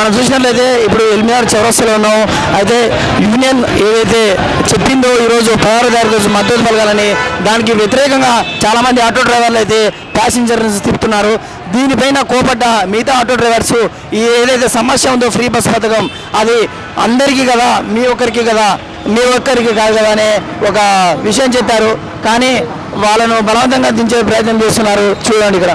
మనం చూసినట్లయితే ఇప్పుడు ఎల్మిఆర్ చౌరస్తాలో ఉన్నాం. అయితే యూనియన్ ఏదైతే చెప్పిందో ఈరోజు పదహారు రోజు మద్దతు పలకాలని దానికి వ్యతిరేకంగా చాలామంది ఆటో డ్రైవర్లు అయితే ప్యాసింజర్స్ తిప్పుతున్నారు. దీనిపైన కోపడ్డ మిగతా ఆటో డ్రైవర్స్ ఈ ఏదైతే సమస్య ఉందో ఫ్రీ బస్ పథకం అది అందరికీ కదా మీ ఒక్కరికి కదా మీ ఒక్కరికి కాదు కదా అనే ఒక విషయం చెప్పారు. కానీ వాళ్ళను బలవంతంగా దించే ప్రయత్నం చేస్తున్నారు. చూడండి ఇక్కడ.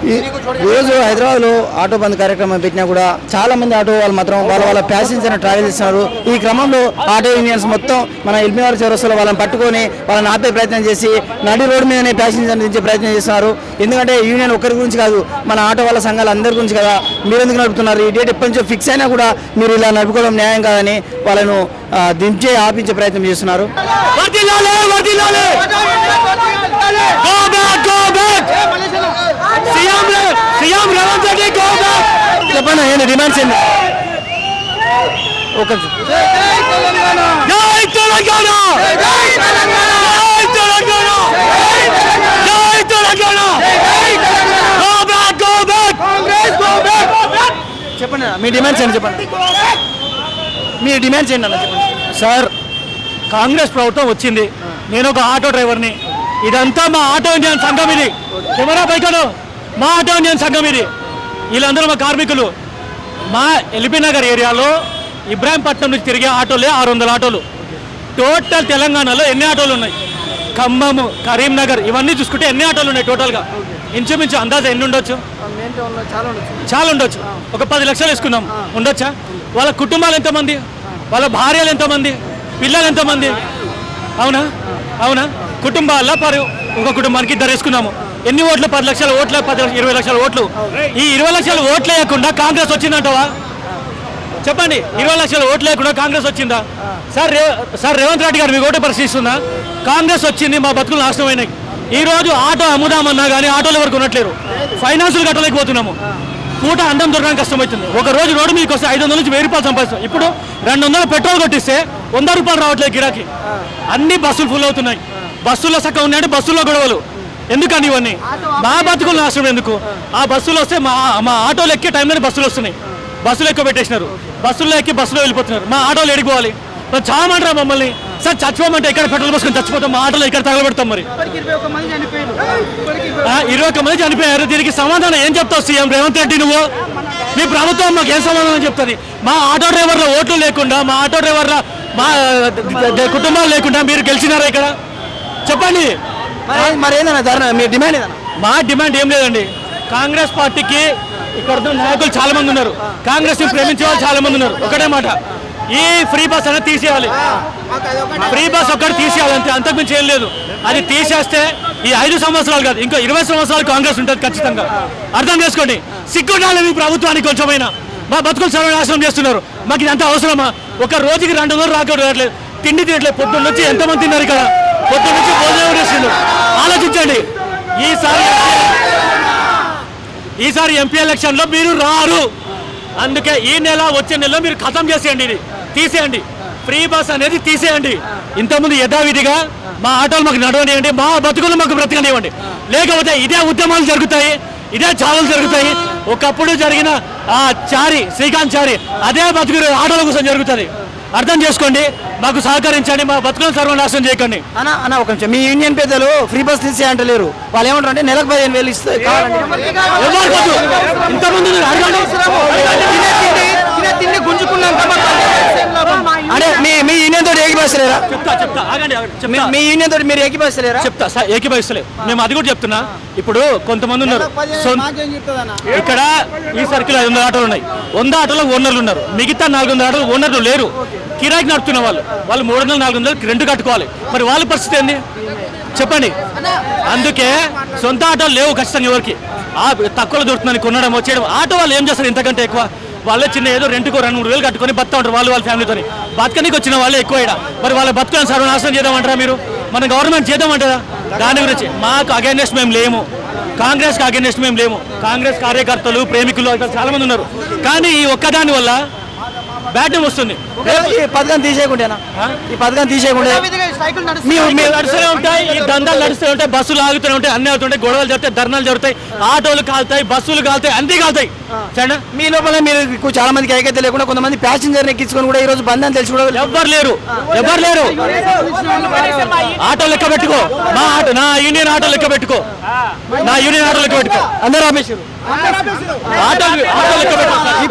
రోజు ఈరోజు హైదరాబాద్లో ఆటో బంద్ కార్యక్రమం పెట్టినా కూడా చాలామంది ఆటో వాళ్ళు మాత్రం వాళ్ళ వాళ్ళ ప్యాసింజర్ ట్రావెల్ చేస్తున్నారు. ఈ క్రమంలో ఆటో యూనియన్స్ మొత్తం మన ఎల్మిఆర్ చౌరస్తాలో వాళ్ళని పట్టుకొని వాళ్ళని ఆపే ప్రయత్నం చేసి నడి రోడ్డు మీదనే ప్యాసింజర్ దించే ప్రయత్నం చేస్తున్నారు. ఎందుకంటే యూనియన్ ఒక్కరి గురించి కాదు మన ఆటో వాళ్ళ సంఘాలు అందరి గురించి కదా మీరు ఎందుకు నడుపుతున్నారు? ఈ డేట్ ఎప్పటి నుంచో ఫిక్స్ అయినా కూడా మీరు ఇలా నడుపుకోవడం న్యాయం కాదని వాళ్ళను దించే ఆపించే ప్రయత్నం చేస్తున్నారు. చెప్పండి ఏంటి డిమాండ్స్ ఏంటి ఒక తెలంగాణ! తెలంగాణ! తెలంగాణ! తెలంగాణ! చెప్పండి మీ డిమాండ్స్ ఏంటి చెప్పండి? మీ డిమాండ్స్ ఏంటి అన్న చెప్పండి? సార్ కాంగ్రెస్ ప్రభుత్వం వచ్చింది. నేను ఒక ఆటో డ్రైవర్ని. ఇదంతా మా ఆటో ఇండియన్ సంఘం ఇది. కెమెరా పైకను. మా ఆటో ఇండియన్ సంఘం ఇది. వీళ్ళందరూ మా కార్మికులు. మా ఎల్బీ నగర్ ఏరియాలో ఇబ్రాహీంపట్నం నుంచి తిరిగే ఆటోలే ఆరు వందల ఆటోలు. టోటల్ తెలంగాణలో ఎన్ని ఆటోలు ఉన్నాయి? ఖమ్మము కరీంనగర్ ఇవన్నీ చూసుకుంటే ఎన్ని ఆటోలు ఉన్నాయి టోటల్గా ఇంచుమించు అందాజ ఎన్ని ఉండొచ్చు? చాలా ఉండొచ్చు. ఒక పది లక్షలు వేసుకుందాం. ఉండొచ్చా? వాళ్ళ కుటుంబాలు ఎంతమంది? వాళ్ళ భార్యలు ఎంతమంది? పిల్లలు ఎంతమంది? అవునా? అవునా? కుటుంబాల పరు ఒక కుటుంబానికి ఇద్దరు వేసుకున్నాము. ఎన్ని ఓట్లు? పది లక్షల ఓట్ల పది ఇరవై లక్షల ఓట్లు. ఈ ఇరవై లక్షల ఓట్లు లేకుండా కాంగ్రెస్ వచ్చిందంటవా? చెప్పండి. ఇరవై లక్షల ఓట్లు లేకుండా కాంగ్రెస్ వచ్చిందా? సార్ రే సార్ రేవంత్ రెడ్డి గారు మీకు ఓటు పరిశీలిస్తుందా కాంగ్రెస్ వచ్చింది మా బతుకులు నాశనం అయినాయి. ఈ రోజు ఆటో అమ్ముదామన్నా కానీ ఆటోలు ఎవరు కొనట్లేరు. ఫైనాన్సులు కట్టలేకపోతున్నాము పూట అందం దొరకడానికి కష్టమవుతుంది. ఒక రోజు రోడ్డు మీకు వస్తే ఐదు వందల నుంచి వెయ్యి రూపాయలు సంపాదిస్తాం. ఇప్పుడు రెండు వందల పెట్రోల్ కొట్టిస్తే వంద రూపాయలు రావట్లేదు గిరాకీ. అన్ని బస్సులు ఫుల్ అవుతున్నాయి. బస్సుల్లో సక్క ఉన్నాయంటే బస్సుల్లో గొడవలు. ఎందుకని ఇవన్నీ? మా బతుకులు నాశనం ఎందుకు? ఆ బస్సులు వస్తే మా మా ఆటోలు ఎక్కే టైంలోనే బస్సులు వస్తున్నాయి. బస్సులు ఎక్కువ పెట్టేసినారు. బస్సుల్లో ఎక్కి బస్సులో వెళ్ళిపోతున్నారు. మా ఆటోలు ఎడిపోవాలి మరి చామంటారా మమ్మల్ని. సార్ చచ్చిపోమంటే ఇక్కడ పెట్రోల్ పోసుకొని చచ్చిపోతాం? మా ఆటోలో ఇక్కడ తగలబెడతాం మరి? ఇరవై ఒక్క మంది చనిపోయారు. దీనికి సమాధానం ఏం చెప్తావు సీఎం రేవంత్ రెడ్డి నువ్వు? మీ ప్రభుత్వం మాకు ఏం సమాధానం చెప్తుంది? మా ఆటో డ్రైవర్ల ఓట్లు లేకుండా మా ఆటో డ్రైవర్ల మా కుటుంబాలు లేకుండా మీరు గెలిచినారా ఇక్కడ? చెప్పండి. మరి ఏదన్నా ధర్నా? మీ డిమాండ్ ఏదన్నా? మా డిమాండ్ ఏం లేదండి. కాంగ్రెస్ పార్టీకి ఇక్కడ నాయకులు చాలా మంది ఉన్నారు. కాంగ్రెస్ని ప్రేమించే వాళ్ళు చాలా మంది ఉన్నారు. ఒకటే మాట. ఈ ఫ్రీ బస్ అనేది తీసేయాలి. ఫ్రీ బస్ ఒక్కటి తీసేయాలి అంతే. అంతకుమించి ఏం లేదు. అది తీసేస్తే ఈ ఐదు సంవత్సరాలు కాదు ఇంకా ఇరవై సంవత్సరాలు కాంగ్రెస్ ఉంటుంది ఖచ్చితంగా. అర్థం చేసుకోండి. సిగ్గుండాలి మీ ప్రభుత్వానికి కొంచెమైనా. మా బతుకులు సర్వనాశనం చేస్తున్నారు. మాకు ఇదంతా అవసరమా? ఒక రోజుకి రెండు వందలు రాకూడదు రావట్లేదు తిండి తినట్లేదు. పొద్దున్న వచ్చి ఎంతమంది తిన్నారు ఇక్కడ? పొద్దు నుంచి భోజనం చేసిండు. ఆలోచించండి. ఈసారి ఈసారి ఎంపీ ఎలక్షన్లో మీరు రారు. అందుకే ఈ నెల వచ్చే నెలలో మీరు ఖతం చేసేయండి ఇది. తీసేయండి. ఫ్రీ బస్ అనేది తీసేయండి. ఇంతకుముందు యథావిధిగా మా ఆటోలు మాకు నడవనివ్వండి మా బతుకులు మాకు బ్రతకనివ్వండి. లేకపోతే ఇదే ఉద్యమాలు జరుగుతాయి ఇదే చావులు జరుగుతాయి. ఒకప్పుడు జరిగిన ఆ చారి శ్రీకాంత్ చారి అదే బతుకు ఆటోల కోసం జరుగుతుంది. అర్థం చేసుకోండి. మాకు సహకరించండి. మా బతుకులను సర్వనాశనం చేయకండి. అన్న అన్న ఒక నిమిషం. మీ యూనియన్ పెద్దలు ఫ్రీ బస్ తీసే అంటలేరు. వాళ్ళు ఏమంటారు అంటే నెలకు పదిహేను వేలు ఇస్తే. అడగండి అంటే మీ మీ యూనియన్ తోటి ఏకీభవిస్తున్నారు ఏకీభవిస్తలేరా చెప్తా చెప్తా. ఆగండి చెప్తా. మీ- యూనియన్ తోటి మీరు ఏకీభవిస్తలేరా? చెప్తా సార్ మేము అది కూడా చెప్తున్నా. ఇప్పుడు కొంతమంది ఉన్నారు. ఇక్కడ ఈ సర్కిల్ ఐదు వందల ఆటోలు ఉన్నాయి. వంద ఆటోలో ఓనర్లు ఉన్నారు. మిగతా నాలుగు వందల ఆటోలు ఓనర్లు లేరు. కిరాయికి నడుపుతున్న వాళ్ళు. వాళ్ళు మూడు వందలు నాలుగు వందలు రెంట్ కట్టుకోవాలి. మరి వాళ్ళ పరిస్థితి ఏంది? చెప్పండి. అందుకే సొంత ఆటోలు లేవు ఖచ్చితంగా ఎవరికి. ఆ తక్కువలో దొరుకుతుందని కొనడం వచ్చేయడం. ఆటో వాళ్ళు ఏం చేస్తారు ఇంతకంటే ఎక్కువ? వాళ్ళే చిన్న ఏదో రెంట్కు రెండు మూడు వేలు కట్టుకొని బతుకు ఉంటారు వాళ్ళు వాళ్ళ ఫ్యామిలీతో బతకనికి వచ్చిన వాళ్ళే ఎక్కువ ఇక్కడ మరి వాళ్ళ బతుకులను సర్వనాశనం చేద్దామంటారా మీరు? మన గవర్నమెంట్ చేద్దామంటారా? దాని గురించి మాకు అగేనెస్ట్ మేము లేము. కాంగ్రెస్కి అగేనెస్ట్ మేము లేము. కాంగ్రెస్ కార్యకర్తలు ప్రేమికులు ఇక్కడ చాలా మంది ఉన్నారు. కానీ ఈ ఒక్కదాని వల్ల నేమ్ వస్తుంది. ఈ పథకం తీసేయకుండానా ఈ పథకం తీసేయకుండా నడుస్తూనే ఉంటాయి ఈ దందాలు నడుస్తూనే ఉంటాయి బస్సులు ఆగుతూనే ఉంటాయి అన్ని అవుతుంటాయి గొడవలు జరుగుతాయి ధర్నాలు జరుగుతాయి ఆటోలు కాలుతాయి బస్సులు కాలుతాయి అన్ని కాలుతాయి. సరేనా? మీ లోపల మీరు చాలా మందికి ఏకైతే లేకుండా కొంతమంది ప్యాసింజర్ ఎక్కించుకొని కూడా ఈ రోజు బంద్ అని తెలిసి కూడా ఎవ్వరు లేరు ఎవ్వరు లేరు. ఆటో లెక్క పెట్టుకో. మా ఆటో నా యూనియన్ ఆటో లెక్క పెట్టుకో. నా యూనియన్ ఆటో లెక్క పెట్టుకో. అందరూ ఆపేసారు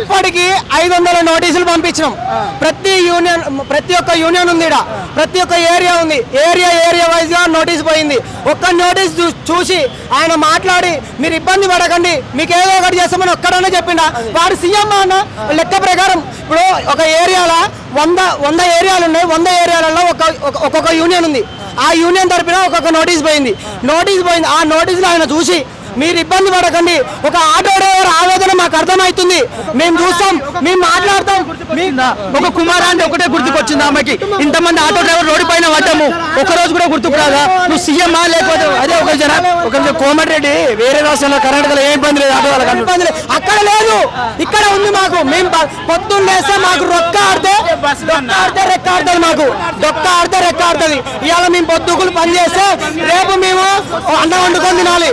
ఇప్పటికి ఐదు వందల నోటీసులు పంపించినాం. ప్రతి యూనియన్ ప్రతి ఒక్క యూనియన్ ఉంది. ప్రతి ఒక్క ఏరియా ఉంది. ఏరియా ఏరియా వైజ్గా నోటీస్ పోయింది. ఒక్క నోటీస్ చూసి ఆయన మాట్లాడి మీరు ఇబ్బంది పడకండి. మీకు ఏదో ఒకటి చేస్తామని ఒక్కడనే చెప్పిండా? వాడు సీఎం అన్న లెక్క ప్రకారం ఇప్పుడు ఒక ఏరియాలో వంద వంద ఏరియాలు ఉన్నాయి. వంద ఏరియాలలో ఒక ఒక- ఒక్కొక్క యూనియన్ ఉంది. ఆ యూనియన్ తరపున ఒక్కొక్క నోటీస్ పోయింది. నోటీస్ పోయింది. ఆ నోటీసులు ఆయన చూసి మీరు ఇబ్బంది పడకండి. ఒక ఆటో డ్రైవర్ ఆవేదన మాకు అర్థమవుతుంది. మేము చూస్తాం మేము మాట్లాడతాం. ఒక కుమార్ అంటే ఒకటే గుర్తుకొచ్చింది ఆమెకి. ఇంతమంది ఆటో డ్రైవర్ రోడ్డు పైన పడ్డాము. ఒక రోజు కూడా గుర్తుకు రాదా నువ్వు సీఎం లేకపోతే అదే ఒక జన ఒక కోమటిరెడ్డి వేరే రాష్ట్రంలో కర్ణాటకలో ఏ ఇబ్బంది లేదు ఆటో వాళ్ళకి ఇబ్బంది లేదు. అక్కడ లేదు. ఇక్కడ ఉంది మాకు. మేము ప- పొద్దున్న లేస్తే మాకు రొక్క ఆడితే ఆడితే రెక్క ఆడుతుంది మాకు. డొక్క ఆడితే రెక్క ఆడుతుంది. ఇవాళ మేము పొద్దుకులు పని చేస్తే రేపు మేము అన్నం వండుకొని తినాలి.